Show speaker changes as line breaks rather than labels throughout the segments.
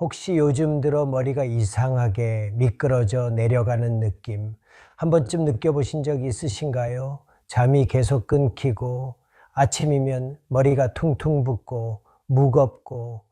혹시 요즘 들어 머리가 이상하게 미끄러져 내려가는 느낌 한 번쯤 느껴보신 적 있으신가요? 잠이 계속 끊기고 아침이면 머리가 퉁퉁 붓고 무겁고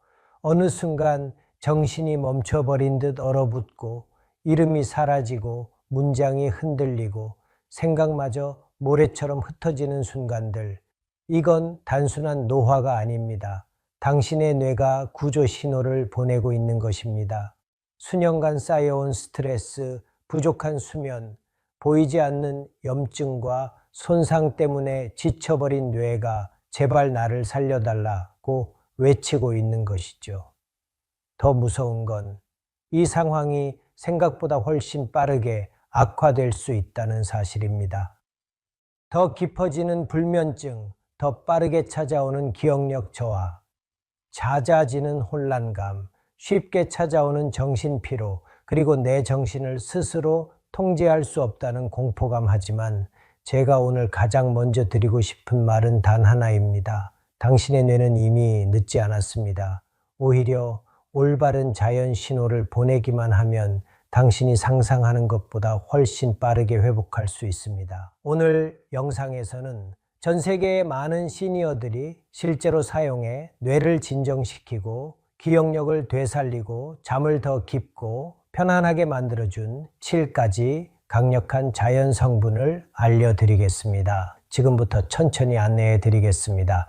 어느 순간 정신이 멈춰버린 듯 얼어붙고 이름이 사라지고 문장이 흔들리고 생각마저 모래처럼 흩어지는 순간들. 이건 단순한 노화가 아닙니다. 당신의 뇌가 구조 신호를 보내고 있는 것입니다. 수년간 쌓여온 스트레스, 부족한 수면, 보이지 않는 염증과 손상 때문에 지쳐버린 뇌가 제발 나를 살려달라고 외치고 있는 것이죠. 더 무서운 건 이 상황이 생각보다 훨씬 빠르게 악화될 수 있다는 사실입니다. 더 깊어지는 불면증, 더 빠르게 찾아오는 기억력 저하, 잦아지는 혼란감, 쉽게 찾아오는 정신 피로, 그리고 내 정신을 스스로 통제할 수 없다는 공포감 하지만 제가 오늘 가장 먼저 드리고 싶은 말은 단 하나입니다. 당신의 뇌는 이미 늦지 않았습니다. 오히려 올바른 자연 신호를 보내기만 하면 당신이 상상하는 것보다 훨씬 빠르게 회복할 수 있습니다. 오늘 영상에서는 전 세계의 많은 시니어들이 실제로 사용해 뇌를 진정시키고 기억력을 되살리고 잠을 더 깊고 편안하게 만들어준 7가지 강력한 자연 성분을 알려드리겠습니다. 지금부터 천천히 안내해 드리겠습니다.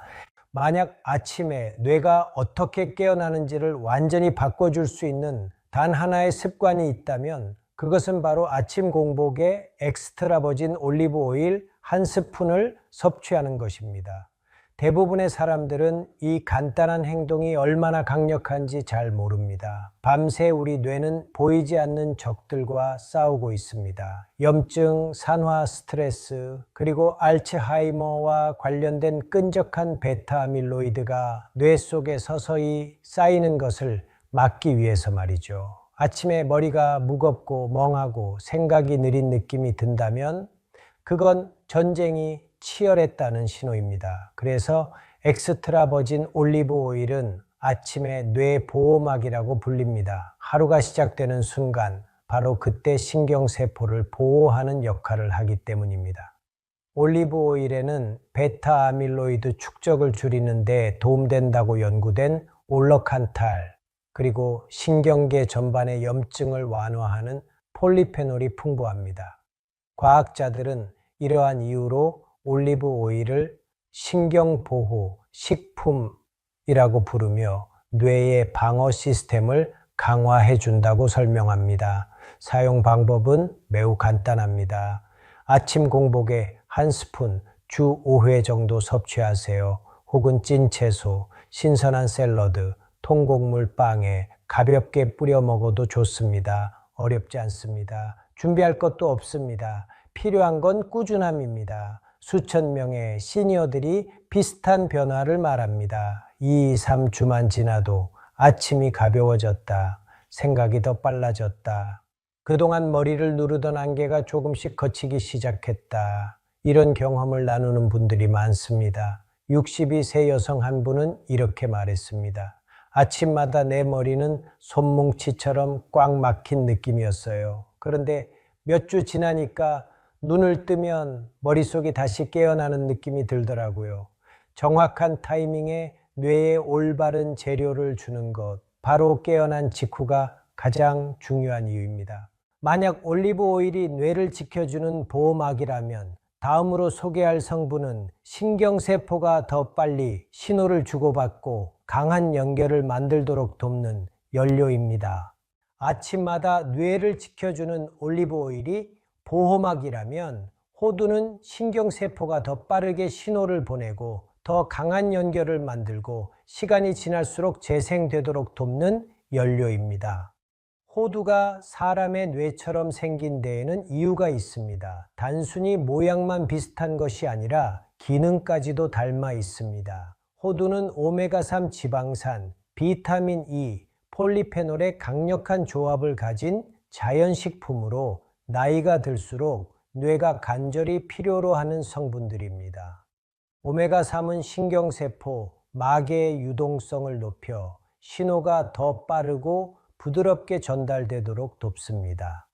만약 아침에 뇌가 어떻게 깨어나는지를 완전히 바꿔줄 수 있는 단 하나의 습관이 있다면 그것은 바로 아침 공복에 엑스트라 버진 올리브 오일 한 스푼을 섭취하는 것입니다. 대부분의 사람들은 이 간단한 행동이 얼마나 강력한지 잘 모릅니다. 밤새 우리 뇌는 보이지 않는 적들과 싸우고 있습니다. 염증, 산화 스트레스, 그리고 알츠하이머와 관련된 끈적한 베타 아밀로이드가 뇌 속에 서서히 쌓이는 것을 막기 위해서 말이죠. 아침에 머리가 무겁고 멍하고 생각이 느린 느낌이 든다면 그건 전쟁이 치열했다는 신호입니다. 그래서 엑스트라 버진 올리브 오일은 아침에 뇌 보호막이라고 불립니다. 하루가 시작되는 순간 바로 그때 신경세포를 보호하는 역할을 하기 때문입니다. 올리브 오일에는 베타 아밀로이드 축적을 줄이는데 도움된다고 연구된 올러칸탈, 그리고 신경계 전반의 염증을 완화하는 폴리페놀이 풍부합니다. 과학자들은 이러한 이유로 올리브 오일을 신경보호 식품이라고 부르며 뇌의 방어 시스템을 강화해 준다고 설명합니다. 사용 방법은 매우 간단합니다. 아침 공복에 한 스푼 주 5회 정도 섭취하세요. 혹은 찐 채소, 신선한 샐러드, 통곡물 빵에 가볍게 뿌려 먹어도 좋습니다. 어렵지 않습니다. 준비할 것도 없습니다. 필요한 건 꾸준함입니다. 수천 명의 시니어들이 비슷한 변화를 말합니다. 2, 3주만 지나도 아침이 가벼워졌다. 생각이 더 빨라졌다. 그동안 머리를 누르던 안개가 조금씩 거치기 시작했다. 이런 경험을 나누는 분들이 많습니다. 62세 여성 한 분은 이렇게 말했습니다. 아침마다 내 머리는 손뭉치처럼 꽉 막힌 느낌이었어요. 그런데 몇 주 지나니까 눈을 뜨면 머릿속이 다시 깨어나는 느낌이 들더라고요. 정확한 타이밍에 뇌에 올바른 재료를 주는 것, 바로 깨어난 직후가 가장 중요한 이유입니다. 만약 올리브 오일이 뇌를 지켜주는 보호막이라면 다음으로 소개할 성분은 신경세포가 더 빨리 신호를 주고받고 강한 연결을 만들도록 돕는 연료입니다. 아침마다 뇌를 지켜주는 올리브 오일이 보호막이라면 호두는 신경세포가 더 빠르게 신호를 보내고 더 강한 연결을 만들고 시간이 지날수록 재생되도록 돕는 연료입니다. 호두가 사람의 뇌처럼 생긴 데에는 이유가 있습니다. 단순히 모양만 비슷한 것이 아니라 기능까지도 닮아 있습니다. 호두는 오메가3 지방산, 비타민 E, 폴리페놀의 강력한 조합을 가진 자연식품으로 나이가 들수록 뇌가 간절히 필요로 하는 성분들입니다. 오메가3은 신경세포, 마개의 유동성을 높여 신호가 더 빠르고 부드럽게 전달되도록 돕습니다.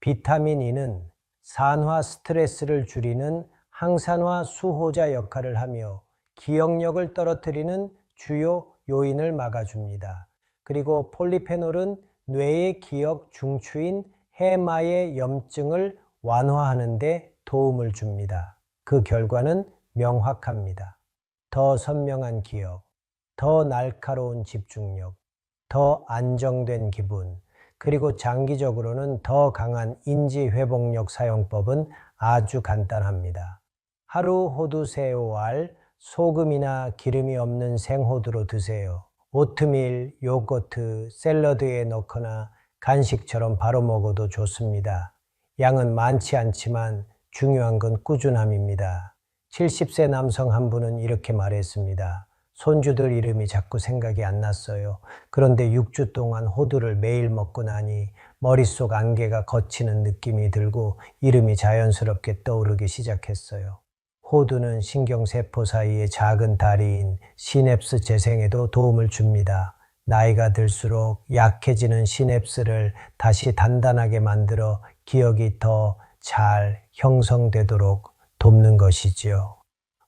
비타민 E는 산화 스트레스를 줄이는 항산화 수호자 역할을 하며 기억력을 떨어뜨리는 주요 요인을 막아줍니다. 그리고 폴리페놀은 뇌의 기억 중추인 해마의 염증을 완화하는 데 도움을 줍니다. 그 결과는 명확합니다. 더 선명한 기억, 더 날카로운 집중력, 더 안정된 기분, 그리고 장기적으로는 더 강한 인지 회복력 사용법은 아주 간단합니다. 하루 호두 새우알, 소금이나 기름이 없는 생호두로 드세요. 오트밀, 요거트, 샐러드에 넣거나 간식처럼 바로 먹어도 좋습니다. 양은 많지 않지만 중요한 건 꾸준함입니다. 70세 남성 한 분은 이렇게 말했습니다. 손주들 이름이 자꾸 생각이 안 났어요. 그런데 6주 동안 호두를 매일 먹고 나니 머릿속 안개가 걷히는 느낌이 들고 이름이 자연스럽게 떠오르기 시작했어요. 호두는 신경세포 사이의 작은 다리인 시냅스 재생에도 도움을 줍니다. 나이가 들수록 약해지는 시냅스를 다시 단단하게 만들어 기억이 더 잘 형성되도록 돕는 것이지요.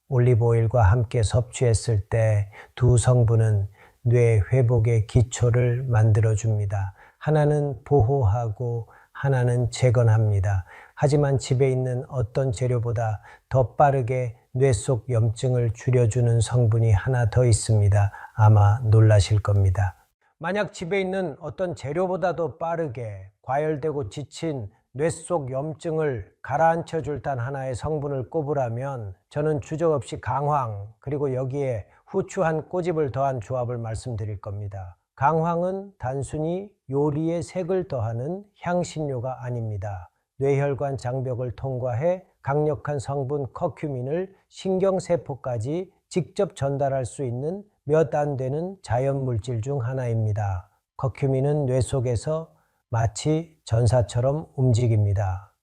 올리브오일과 함께 섭취했을 때 두 성분은 뇌 회복의 기초를 만들어 줍니다. 하나는 보호하고 하나는 재건합니다. 하지만 집에 있는 어떤 재료보다 더 빠르게 뇌 속 염증을 줄여주는 성분이 하나 더 있습니다. 아마 놀라실 겁니다. 만약 집에 있는 어떤 재료보다도 빠르게 과열되고 지친 뇌 속 염증을 가라앉혀 줄 단 하나의 성분을 꼽으라면 저는 주저 없이 강황 그리고 여기에 후추 한 꼬집을 더한 조합을 말씀드릴 겁니다. 강황은 단순히 요리에 색을 더하는 향신료가 아닙니다. 뇌혈관 장벽을 통과해 강력한 성분 커큐민을 신경세포까지 직접 전달할 수 있는 몇 안 되는 자연 물질 중 하나입니다. 커큐민은 뇌 속에서 마치 전사처럼 움직입니다.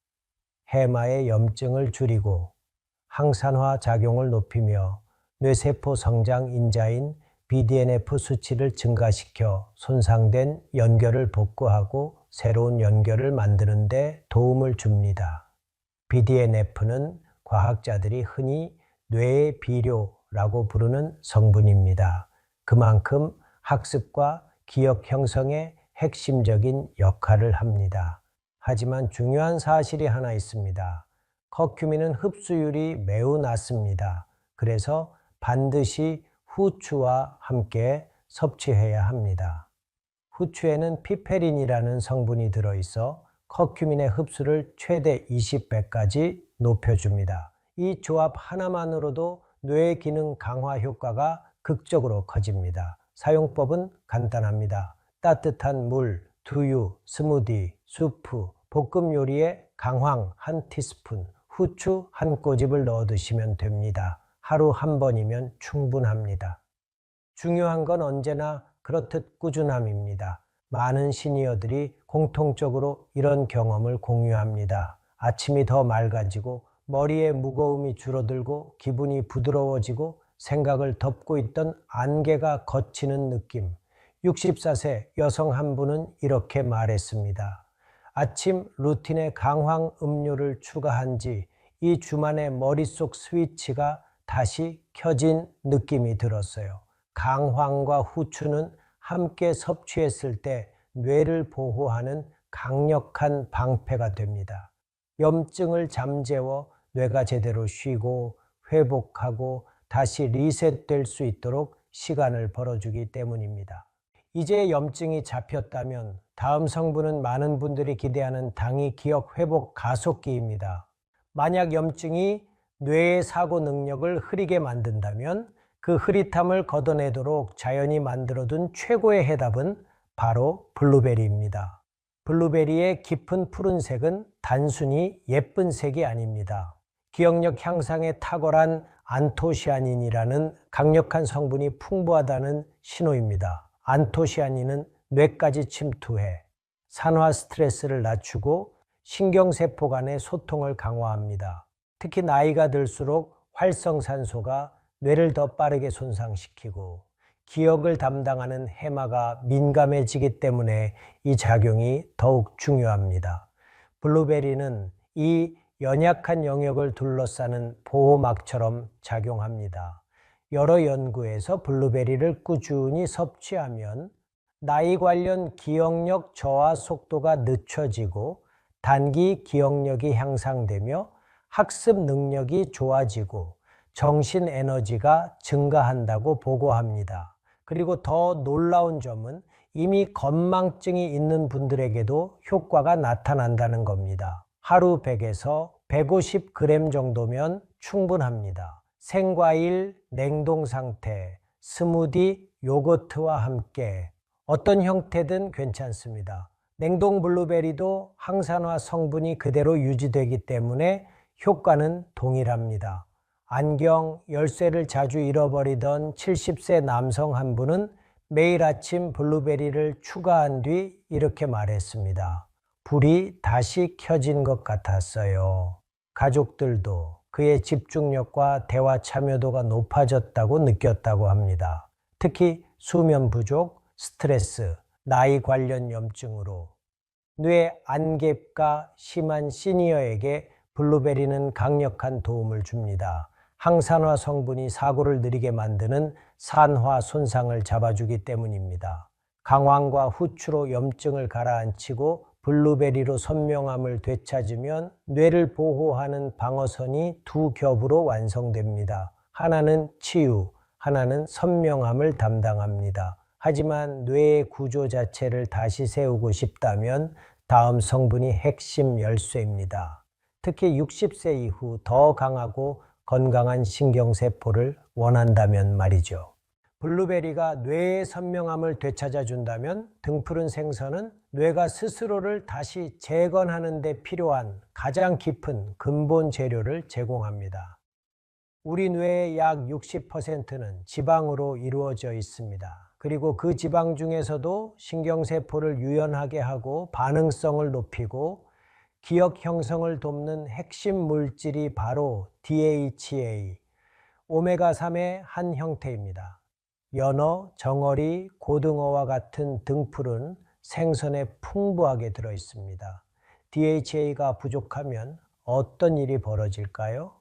해마의 염증을 줄이고 항산화 작용을 높이며 뇌세포 성장 인자인 BDNF 수치를 증가시켜 손상된 연결을 복구하고 새로운 연결을 만드는 데 도움을 줍니다. BDNF는 과학자들이 흔히 뇌의 비료라고 부르는 성분입니다. 그만큼 학습과 기억 형성에 핵심적인 역할을 합니다. 하지만 중요한 사실이 하나 있습니다. 커큐민은 흡수율이 매우 낮습니다. 그래서 반드시 후추와 함께 섭취해야 합니다. 후추에는 피페린이라는 성분이 들어있어 커큐민의 흡수를 최대 20배까지 높여줍니다. 이 조합 하나만으로도 뇌 기능 강화 효과가 극적으로 커집니다. 사용법은 간단합니다. 따뜻한 물, 두유, 스무디, 수프, 볶음 요리에 강황 한 티스푼, 후추 한 꼬집을 넣어 드시면 됩니다. 하루 한 번이면 충분합니다. 중요한 건 언제나 그렇듯 꾸준함입니다. 많은 시니어들이 공통적으로 이런 경험을 공유합니다. 아침이 더 맑아지고 머리에 무거움이 줄어들고 기분이 부드러워지고 생각을 덮고 있던 안개가 걷히는 느낌. 64세 여성 한 분은 이렇게 말했습니다. 아침 루틴에 강황 음료를 추가한 지 이 주만에 머릿속 스위치가 다시 켜진 느낌이 들었어요. 강황과 후추는 함께 섭취했을 때 뇌를 보호하는 강력한 방패가 됩니다. 염증을 잠재워 뇌가 제대로 쉬고 회복하고 다시 리셋될 수 있도록 시간을 벌어주기 때문입니다. 이제 염증이 잡혔다면 다음 성분은 많은 분들이 기대하는 당위 기억 회복 가속기입니다. 만약 염증이 뇌의 사고 능력을 흐리게 만든다면 그 흐릿함을 걷어내도록 자연이 만들어둔 최고의 해답은 바로 블루베리입니다. 블루베리의 깊은 푸른색은 단순히 예쁜 색이 아닙니다. 기억력 향상에 탁월한 안토시아닌이라는 강력한 성분이 풍부하다는 신호입니다. 안토시아닌은 뇌까지 침투해 산화 스트레스를 낮추고 신경세포 간의 소통을 강화합니다. 특히 나이가 들수록 활성산소가 뇌를 더 빠르게 손상시키고 기억을 담당하는 해마가 민감해지기 때문에 이 작용이 더욱 중요합니다. 블루베리는 이 연약한 영역을 둘러싸는 보호막처럼 작용합니다. 여러 연구에서 블루베리를 꾸준히 섭취하면 나이 관련 기억력 저하 속도가 늦춰지고 단기 기억력이 향상되며 학습 능력이 좋아지고 정신 에너지가 증가한다고 보고합니다. 그리고 더 놀라운 점은 이미 건망증이 있는 분들에게도 효과가 나타난다는 겁니다. 하루 100에서 150g 정도면 충분합니다. 생과일, 냉동 상태, 스무디, 요거트와 함께 어떤 형태든 괜찮습니다. 냉동 블루베리도 항산화 성분이 그대로 유지되기 때문에 효과는 동일합니다. 안경, 열쇠를 자주 잃어버리던 70세 남성 한 분은 매일 아침 블루베리를 추가한 뒤 이렇게 말했습니다. 불이 다시 켜진 것 같았어요. 가족들도 그의 집중력과 대화 참여도가 높아졌다고 느꼈다고 합니다. 특히 수면 부족, 스트레스, 나이 관련 염증으로 뇌 안개가 심한 시니어에게 블루베리는 강력한 도움을 줍니다. 항산화 성분이 사고를 느리게 만드는 산화 손상을 잡아주기 때문입니다. 강황과 후추로 염증을 가라앉히고 블루베리로 선명함을 되찾으면 뇌를 보호하는 방어선이 두 겹으로 완성됩니다. 하나는 치유, 하나는 선명함을 담당합니다. 하지만 뇌의 구조 자체를 다시 세우고 싶다면 다음 성분이 핵심 열쇠입니다. 특히 60세 이후 더 강하고 건강한 신경세포를 원한다면 말이죠. 블루베리가 뇌의 선명함을 되찾아 준다면 등푸른 생선은 뇌가 스스로를 다시 재건하는 데 필요한 가장 깊은 근본 재료를 제공합니다. 우리 뇌의 약 60%는 지방으로 이루어져 있습니다. 그리고 그 지방 중에서도 신경세포를 유연하게 하고 반응성을 높이고 기억 형성을 돕는 핵심 물질이 바로 DHA, 오메가3의 한 형태입니다. 연어, 정어리, 고등어와 같은 등풀은 생선에 풍부하게 들어 있습니다. DHA가 부족하면 어떤 일이 벌어질까요?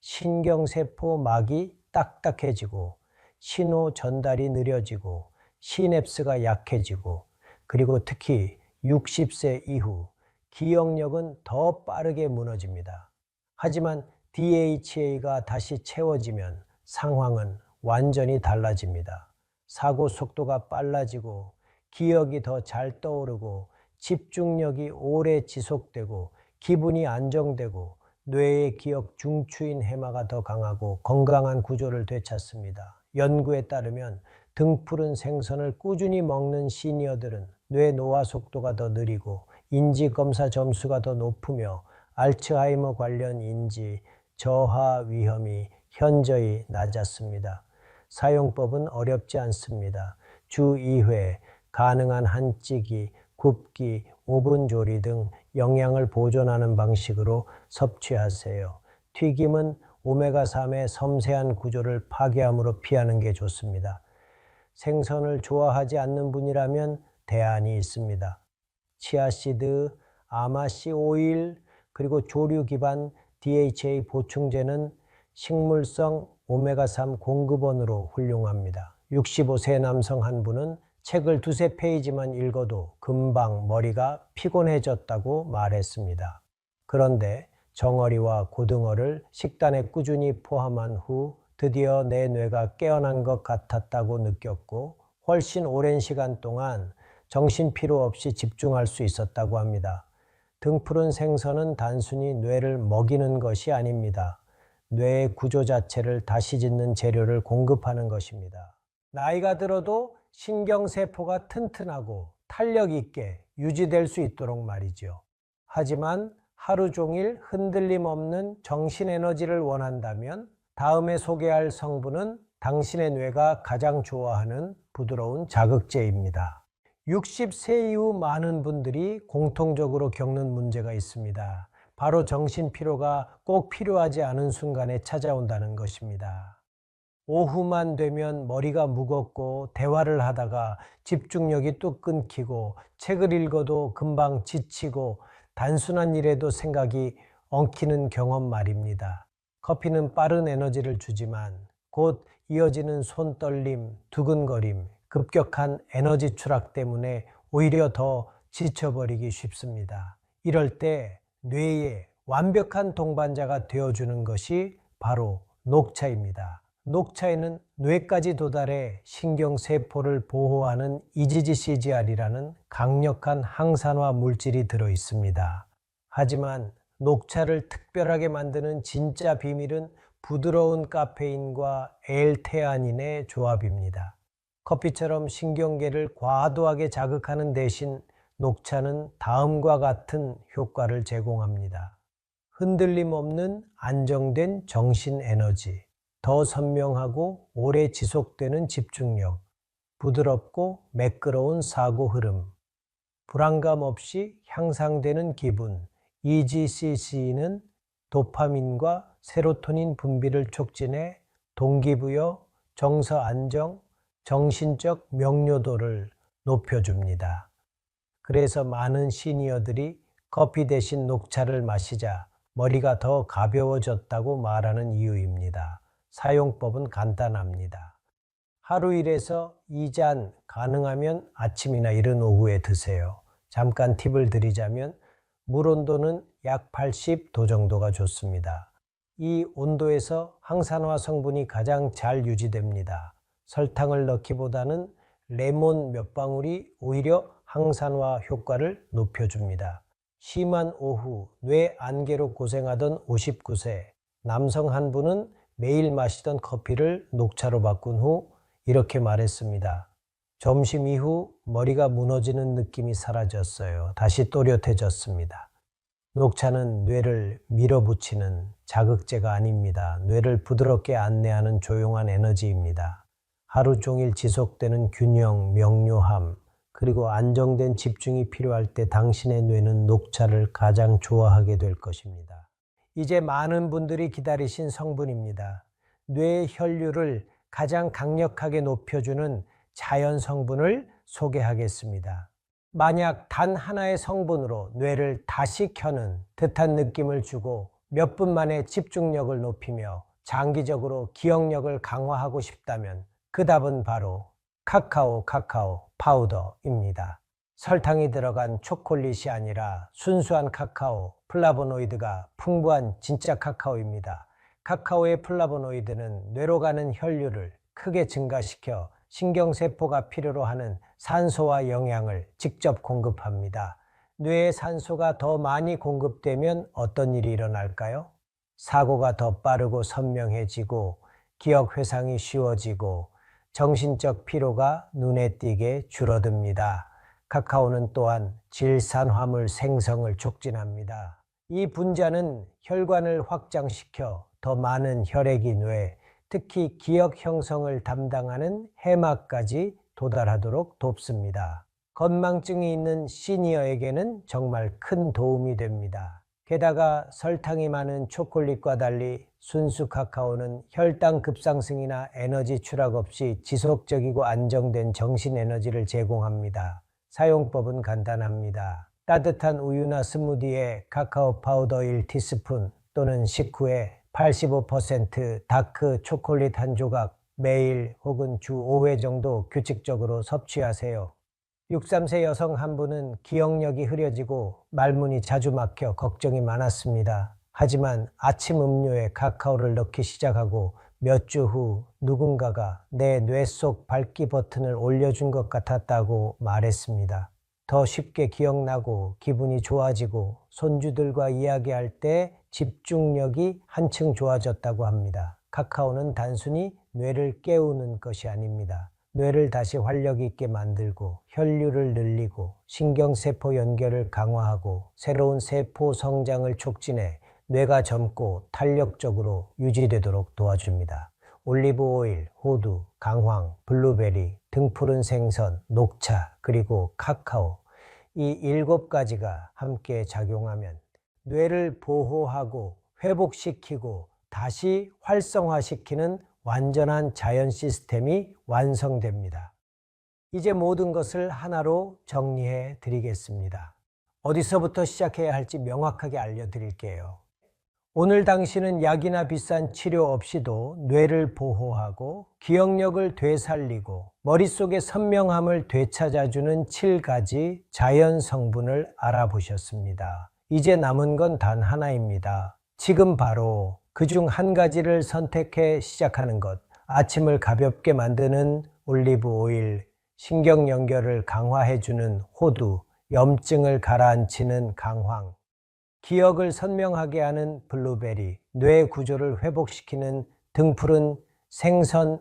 신경세포 막이 딱딱해지고 신호 전달이 느려지고 시냅스가 약해지고 그리고 특히 60세 이후 기억력은 더 빠르게 무너집니다. 하지만 DHA가 다시 채워지면 상황은 완전히 달라집니다. 사고 속도가 빨라지고 기억이 더 잘 떠오르고 집중력이 오래 지속되고 기분이 안정되고 뇌의 기억 중추인 해마가 더 강하고 건강한 구조를 되찾습니다. 연구에 따르면 등푸른 생선을 꾸준히 먹는 시니어들은 뇌 노화 속도가 더 느리고 인지 검사 점수가 더 높으며 알츠하이머 관련 인지 저하 위험이 현저히 낮았습니다. 사용법은 어렵지 않습니다. 주 2회 가능한 한 찌기, 굽기, 오븐 조리 등 영양을 보존하는 방식으로 섭취하세요. 튀김은 오메가3의 섬세한 구조를 파괴함으로 피하는 게 좋습니다. 생선을 좋아하지 않는 분이라면 대안이 있습니다. 치아시드, 아마씨 오일, 그리고 조류 기반 DHA 보충제는 식물성 오메가3 공급원으로 훌륭합니다. 65세 남성 한 분은 책을 두세 페이지만 읽어도 금방 머리가 피곤해졌다고 말했습니다. 그런데 정어리와 고등어를 식단에 꾸준히 포함한 후 드디어 내 뇌가 깨어난 것 같았다고 느꼈고 훨씬 오랜 시간 동안 정신 피로 없이 집중할 수 있었다고 합니다. 등푸른 생선은 단순히 뇌를 먹이는 것이 아닙니다. 뇌의 구조 자체를 다시 짓는 재료를 공급하는 것입니다. 나이가 들어도 신경세포가 튼튼하고 탄력 있게 유지될 수 있도록 말이죠. 하지만 하루 종일 흔들림 없는 정신 에너지를 원한다면 다음에 소개할 성분은 당신의 뇌가 가장 좋아하는 부드러운 자극제입니다. 60세 이후 많은 분들이 공통적으로 겪는 문제가 있습니다. 바로 정신 피로가 꼭 필요하지 않은 순간에 찾아온다는 것입니다. 오후만 되면 머리가 무겁고 대화를 하다가 집중력이 또 끊기고 책을 읽어도 금방 지치고 단순한 일에도 생각이 엉키는 경험 말입니다. 커피는 빠른 에너지를 주지만 곧 이어지는 손떨림, 두근거림, 급격한 에너지 추락 때문에 오히려 더 지쳐버리기 쉽습니다. 이럴 때 뇌에 완벽한 동반자가 되어주는 것이 바로 녹차입니다. 녹차에는 뇌까지 도달해 신경세포를 보호하는 EGG-CGR이라는 강력한 항산화 물질이 들어 있습니다. 하지만 녹차를 특별하게 만드는 진짜 비밀은 부드러운 카페인과 L테아닌의 조합입니다. 커피처럼 신경계를 과도하게 자극하는 대신 녹차는 다음과 같은 효과를 제공합니다. 흔들림 없는 안정된 정신 에너지, 더 선명하고 오래 지속되는 집중력, 부드럽고 매끄러운 사고 흐름, 불안감 없이 향상되는 기분, EGCC는 도파민과 세로토닌 분비를 촉진해 동기부여, 정서 안정, 정신적 명료도를 높여줍니다. 그래서 많은 시니어들이 커피 대신 녹차를 마시자 머리가 더 가벼워졌다고 말하는 이유입니다. 사용법은 간단합니다. 하루 일에서 2잔 가능하면 아침이나 이른 오후에 드세요. 잠깐 팁을 드리자면 물 온도는 약 80도 정도가 좋습니다. 이 온도에서 항산화 성분이 가장 잘 유지됩니다. 설탕을 넣기보다는 레몬 몇 방울이 오히려 항산화 효과를 높여줍니다. 심한 오후 뇌 안개로 고생하던 59세 남성 한 분은 매일 마시던 커피를 녹차로 바꾼 후 이렇게 말했습니다. 점심 이후 머리가 무너지는 느낌이 사라졌어요. 다시 또렷해졌습니다. 녹차는 뇌를 밀어붙이는 자극제가 아닙니다. 뇌를 부드럽게 안내하는 조용한 에너지입니다. 하루 종일 지속되는 균형, 명료함, 그리고 안정된 집중이 필요할 때 당신의 뇌는 녹차를 가장 좋아하게 될 것입니다. 이제 많은 분들이 기다리신 성분입니다. 뇌 혈류를 가장 강력하게 높여주는 자연 성분을 소개하겠습니다. 만약 단 하나의 성분으로 뇌를 다시 켜는 듯한 느낌을 주고 몇 분 만에 집중력을 높이며 장기적으로 기억력을 강화하고 싶다면 그 답은 바로 카카오 카카오 파우더입니다. 설탕이 들어간 초콜릿이 아니라 순수한 카카오, 플라보노이드가 풍부한 진짜 카카오입니다. 카카오의 플라보노이드는 뇌로 가는 혈류를 크게 증가시켜 신경세포가 필요로 하는 산소와 영양을 직접 공급합니다. 뇌에 산소가 더 많이 공급되면 어떤 일이 일어날까요? 사고가 더 빠르고 선명해지고 기억 회상이 쉬워지고 정신적 피로가 눈에 띄게 줄어듭니다. 카카오는 또한 질산화물 생성을 촉진합니다. 이 분자는 혈관을 확장시켜 더 많은 혈액이 뇌, 특히 기억 형성을 담당하는 해마까지 도달하도록 돕습니다. 건망증이 있는 시니어에게는 정말 큰 도움이 됩니다. 게다가 설탕이 많은 초콜릿과 달리 순수 카카오는 혈당 급상승이나 에너지 추락 없이 지속적이고 안정된 정신 에너지를 제공합니다. 사용법은 간단합니다. 따뜻한 우유나 스무디에 카카오 파우더 1티스푼 또는 식후에 85% 다크 초콜릿 한 조각 매일 혹은 주 5회 정도 규칙적으로 섭취하세요. 63세 여성 한 분은 기억력이 흐려지고 말문이 자주 막혀 걱정이 많았습니다. 하지만 아침 음료에 카카오를 넣기 시작하고 몇 주 후 누군가가 내 뇌 속 밝기 버튼을 올려준 것 같았다고 말했습니다. 더 쉽게 기억나고 기분이 좋아지고 손주들과 이야기할 때 집중력이 한층 좋아졌다고 합니다. 카카오는 단순히 뇌를 깨우는 것이 아닙니다. 뇌를 다시 활력 있게 만들고 혈류를 늘리고 신경세포 연결을 강화하고 새로운 세포 성장을 촉진해 뇌가 젊고 탄력적으로 유지되도록 도와줍니다. 올리브 오일, 호두, 강황, 블루베리, 등푸른 생선, 녹차, 그리고 카카오 이 일곱 가지가 함께 작용하면 뇌를 보호하고 회복시키고 다시 활성화시키는 완전한 자연 시스템이 완성됩니다. 이제 모든 것을 하나로 정리해 드리겠습니다. 어디서부터 시작해야 할지 명확하게 알려드릴게요. 오늘 당신은 약이나 비싼 치료 없이도 뇌를 보호하고 기억력을 되살리고 머릿속의 선명함을 되찾아주는 7가지 자연 성분을 알아보셨습니다. 이제 남은 건 단 하나입니다. 지금 바로 그 중 한 가지를 선택해 시작하는 것. 아침을 가볍게 만드는 올리브 오일, 신경 연결을 강화해주는 호두, 염증을 가라앉히는 강황, 기억을 선명하게 하는 블루베리, 뇌 구조를 회복시키는 등푸른 생선,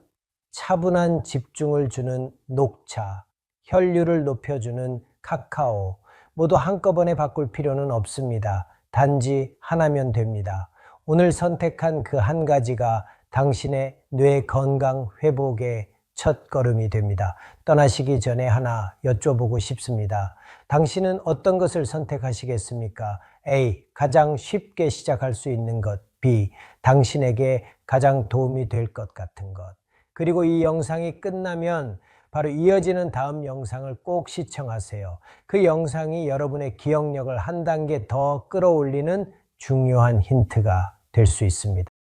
차분한 집중을 주는 녹차, 혈류를 높여주는 카카오, 모두 한꺼번에 바꿀 필요는 없습니다. 단지 하나면 됩니다. 오늘 선택한 그 한 가지가 당신의 뇌 건강 회복의 첫 걸음이 됩니다. 떠나시기 전에 하나 여쭤보고 싶습니다. 당신은 어떤 것을 선택하시겠습니까? A. 가장 쉽게 시작할 수 있는 것. B. 당신에게 가장 도움이 될 것 같은 것. 그리고 이 영상이 끝나면 바로 이어지는 다음 영상을 꼭 시청하세요. 그 영상이 여러분의 기억력을 한 단계 더 끌어올리는 중요한 힌트가 될 수 있습니다.